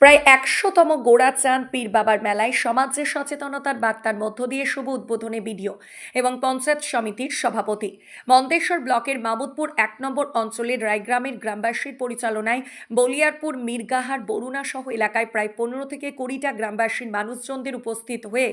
প্রায় একশোতম গোড়াচাঁদ পীর বাবার মেলায় সমাজে সচেতনতার বার্তার মধ্য দিয়ে শুভ উদ্বোধনে ভিডিও এবং পঞ্চায়েত সমিতির সভাপতি। মন্তেশ্বর ব্লকের মামুদপুর এক নম্বর অঞ্চলের রায়গ্রামের গ্রামবাসীর পরিচালনায় বলিয়ারপুর, মির্গাহার, বরুণা সহ এলাকায় প্রায় পনেরো থেকে কুড়িটা গ্রামবাসীর মানুষজনদের উপস্থিত হয়ে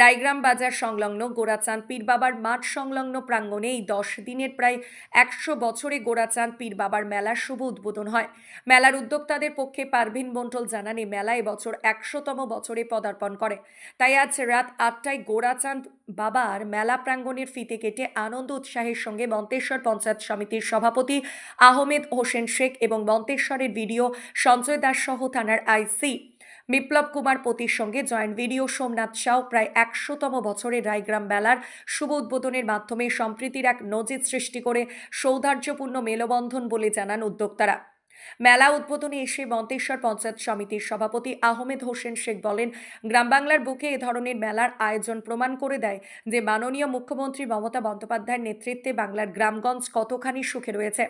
রায়গ্রাম বাজার সংলগ্ন গোড়াচাঁদ পীর বাবার মাঠ সংলগ্ন প্রাঙ্গণে এই দশ দিনের প্রায় একশো বছরে গোড়াচাঁদ পীর বাবার মেলার শুভ উদ্বোধন হয়। মেলার উদ্যোক্তাদের পক্ষে পারভিন মণ্ডল জানান এই মেলা এবছর একশোতম বছরে পদার্পণ করে। তাই আজ রাত আটটায় গোড়াচাঁদ বাবার মেলা প্রাঙ্গণের ফিতে কেটে আনন্দ উৎসাহের সঙ্গে মন্তেশ্বর পঞ্চায়েত সমিতির সভাপতি আহমেদ হোসেন শেখ এবং মন্তেশ্বরের ভিডিও সঞ্জয় দাস সহ থানার আইসি বিপ্লব কুমার পতির সঙ্গে জয়েন্ট ভিডিও সোমনাথ শাহ প্রায় একশোতম বছরের রায়গ্রাম মেলার শুভ উদ্বোধনের মাধ্যমে সম্প্রীতির এক নজির সৃষ্টি করে সৌহার্দ্যপূর্ণ মেলবন্ধন বলে জানান উদ্যোক্তারা। মেলা উদ্বোধনে এসে মন্তেশ্বর পঞ্চায়েত সমিতির সভাপতি আহমেদ হোসেন শেখ বলেন, গ্রাম বাংলার বুকে এ ধরনের মেলার আয়োজন প্রমাণ করে দেয় যে মাননীয় মুখ্যমন্ত্রী মমতা বন্দ্যোপাধ্যায়ের নেতৃত্বে বাংলার গ্রামগঞ্জ কতখানি সুখে রয়েছে।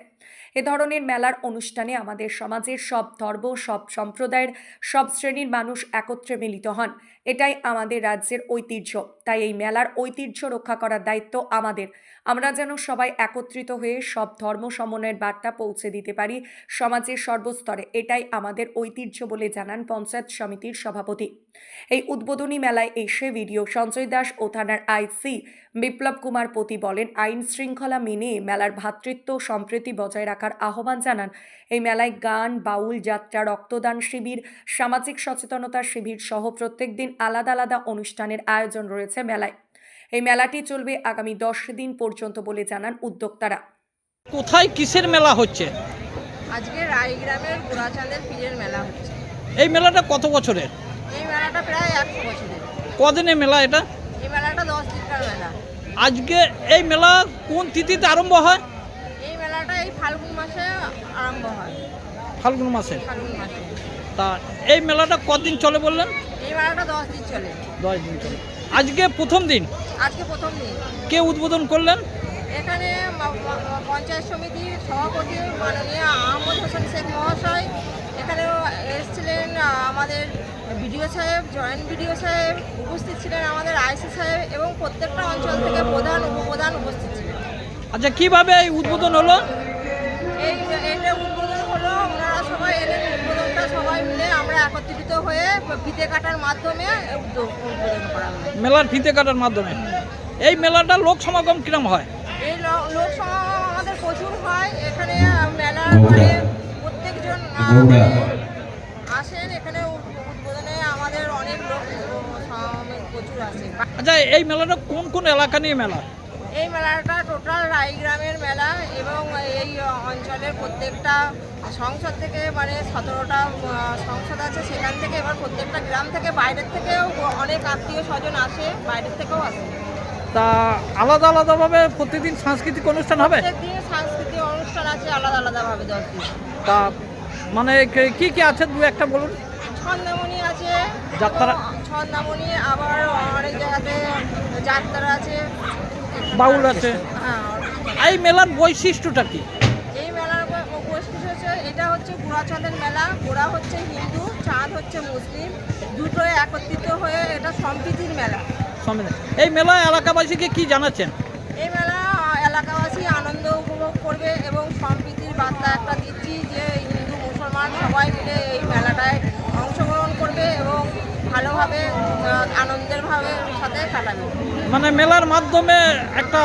এ ধরনের মেলার অনুষ্ঠানে আমাদের সমাজের সব ধর্ম, সব সম্প্রদায়ের সব শ্রেণির মানুষ একত্রে মিলিত হন। এটাই আমাদের রাজ্যের ঐতিহ্য। তাই এই মেলার ঐতিহ্য রক্ষা করার দায়িত্ব আমাদের। আমরা যেন সবাই একত্রিত হয়ে সব ধর্ম সমন্বয়ের বার্তা পৌঁছে দিতে পারি সমাজের সর্বস্তরে। এটাই আমাদের ঐতিহ্য বলে জানান পঞ্চায়েত সমিতির সভাপতি। এই উদ্বোধনী মেলায় এসে ভিডিও সঞ্জয় দাস ও থানার আইসি বিপ্লব কুমার পতি বলেন, আইন শৃঙ্খলা মেনে মেলার ভ্রাতৃত্ব সম্প্রীতি বজায় রাখার আহ্বান জানান। এই মেলায় গান, বাউল, যাত্রা, রক্তদান শিবির, সামাজিক সচেতনতা শিবির সহ প্রত্যেক দিন আলাদা আলাদা অনুষ্ঠানের আয়োজন রয়েছে মেলায়। এই মেলাটি চলবে আগামী দশ দিন পর্যন্ত বলে জানান উদ্যোক্তারা। কোথায় কিসের মেলা হচ্ছে? আজকে রায়গ্রামের গোড়াচাঁদের পীরের মেলা হচ্ছে। এই মেলাটা কত বছরের? এই মেলাটা প্রায় একশো বছরের। কদিনে মেলা এটা? এই মেলাটা দশ দিনকার মেলা। আজকে এই মেলা কোন তিথিতে আরম্ভ হয়? এই মেলাটা এই ফাল্গুন মাসে আরম্ভ হয়। ফাল্গুন মাসে। ফাল্গুন মাসে। তা এই মেলাটা কদিন চলে বললেন? এই মেলাটা দশ দিন চলে। দশ দিন চলে। আজকে প্রথম দিন? আজকে প্রথম দিন। কে উদ্বোধন করলেন? এখানে পঞ্চায়েত সমিতির সভাপতি মাননীয় আহমদ হোসেন শেখ মহাশয় এখানে এসেছিলেন আমাদের বিডিও সাহেব জয়েন্ট বিডিও সাহেব উপস্থিত ছিলেন আমাদের আইসি সাহেব এবং প্রত্যেকটা অঞ্চল থেকে প্রধান উপপ্রধান উপস্থিত ছিলেন। আচ্ছা কীভাবে এই উদ্বোধন হলো? একত্রিত হয়ে ফিতে কাটার মাধ্যমে উদ্যোগ- উদ্বোধন করা হয়। মেলার ফিতে কাটার মাধ্যমে। এই মেলাটা লোক সমাগম কিরম হয়? এই লোক সমাগম আমাদের প্রচুর হয়। এখানে মেলার পরে প্রত্যেকজন আসেন। এখানে উদ- উদ্বোধনে আমাদের অনেক লোক প্রচুর আসে। আচ্ছা এই মেলাটা কোন কোন এলাকা নিয়ে মেলা? এই মেলাটা টোটাল এই অঞ্চলের প্রত্যেকটা সংসদ থেকে মানে সতেরোটা সংসদ আছে সেখান থেকে এবার প্রত্যেকটা গ্রাম থেকে বাইরের থেকেও অনেক আত্মীয় স্বজন আসে বাইরের থেকেও আসে। তা আলাদা আলাদাভাবে প্রতিদিন সাংস্কৃতিক অনুষ্ঠান হবে? প্রত্যেকদিন সাংস্কৃতিক অনুষ্ঠান আছে আলাদা আলাদাভাবে দশ দিন। তা মানে কে- কি কি আছে? দু একটা বলুন। ছন্দামণি আছে যাত্রা? ছন্দামণি আবার অনেক জায়গাতে যাত্রা আছে। বাউল আছে। হ্যাঁ এই মেলার বৈশিষ্ট্যটা কি এই মেলার ব- বৈশিষ্ট্য হচ্ছে এটা হচ্ছে গোড়াচাঁদের মেলা গোড়া হচ্ছে হিন্দু চাঁদ হচ্ছে মুসলিম দুটো একত্রিত হয়ে এটা সম্প্রীতির মেলা। এই মেলা এলাকাবাসীকে কি জানাচ্ছেন? এই মেলা এলাকাবাসী আনন্দ উপভোগ করবে এবং সম্প্রীতির বার্তা একটা দিচ্ছি যে হিন্দু মুসলমান সবাই মিলে এই মেলাটায় অংশগ্রহণ করবে এবং ভালোভাবে আহ, আনন্দের ভাবে সাথে কাটাবে। মানে মেলার মাধ্যমে একটা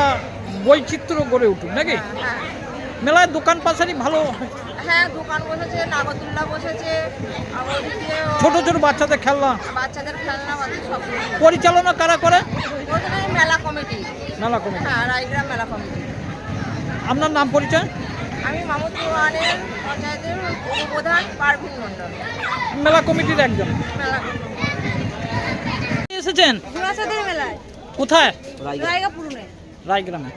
বৈচিত্র্য গড়ে উঠুক নাকি? হ্যাঁ। মেলায় দোকান পাশারি ভালো হ্যাঁ। দোকান বসেছে নাগরদুল্লা বসেছে ছোট ছোট বাচ্চাদের খেলনা। বাচ্চাদের খেলনা সব পরিচালনা কারা করে? মেলা কমিটি। মেলা কমিটি। হ্যাঁ রায়গ্রাম মেলা কমিটি। আপনার নাম পরিচয়? আমি পঞ্চায়েতের পারভিন মণ্ডল। মেলা কমিটির একজন। মেলা এসেছেন? মেলায়। কোথায়? রায়গ্রামে।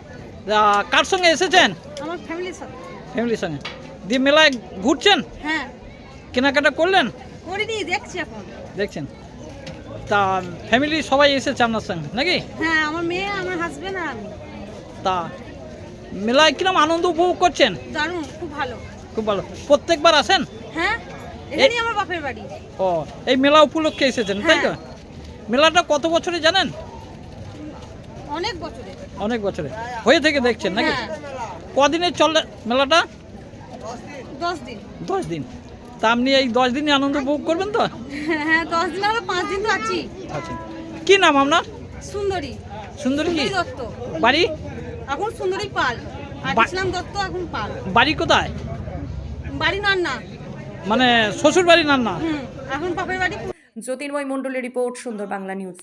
কার সঙ্গে এসেছেন? আমার ফ্যামিলির সাথে ফ্যামিলির সঙ্গে। দিয়ে মেলায় ঘুরছেন? হ্যাঁ। কেনাকাটা করলেন? করিনি দেখছি এখন। দেখছেন। তা ফ্যামিলি সবাই এসেছে আপনার সঙ্গে নাকি? হ্যাঁ আমার মেয়ে আমার হাজবেন্ড আর আমি। তা মেলায় কিরম আনন্দ উপভোগ করছেন? দারুণ খুব ভালো। খুব ভালো। প্রত্যেকবার আসেন? হ্যাঁ এখানেই আমার বাপের বাড়ি। ও এই মেলা উপলক্ষে এসেছেন তাই তো? হ্যাঁ। মেলাটা কত বছরে জানেন? অনেক বছরে। অনেক বছরে। হয়ে থেকে দেখছেন নাকি? হ্যাঁ। কদিনের চলে মেলাটা? দশ দিন। দশ দিন। তা আপনি এই দশ দিনই আনন্দ উপভোগ করবেন তো? হ্যাঁ দশ দিন আরও পাঁচ দিন তো আছি। আচ্ছা। কি নাম আপনার? সুন্দরী। সুন্দরী কি? দত্ত। বাড়ি? এখন সুন্দরী পাল। আর ইসলাম দত্ত এখন পাল। বাড়ি কোথায়? বাড়ি নান না মানে শ্বশুর বাড়ি নান না এখন বাপের বাড়ি জ্যোতির্ময় মণ্ডলের রিপোর্ট সুন্দর বাংলা নিউজ।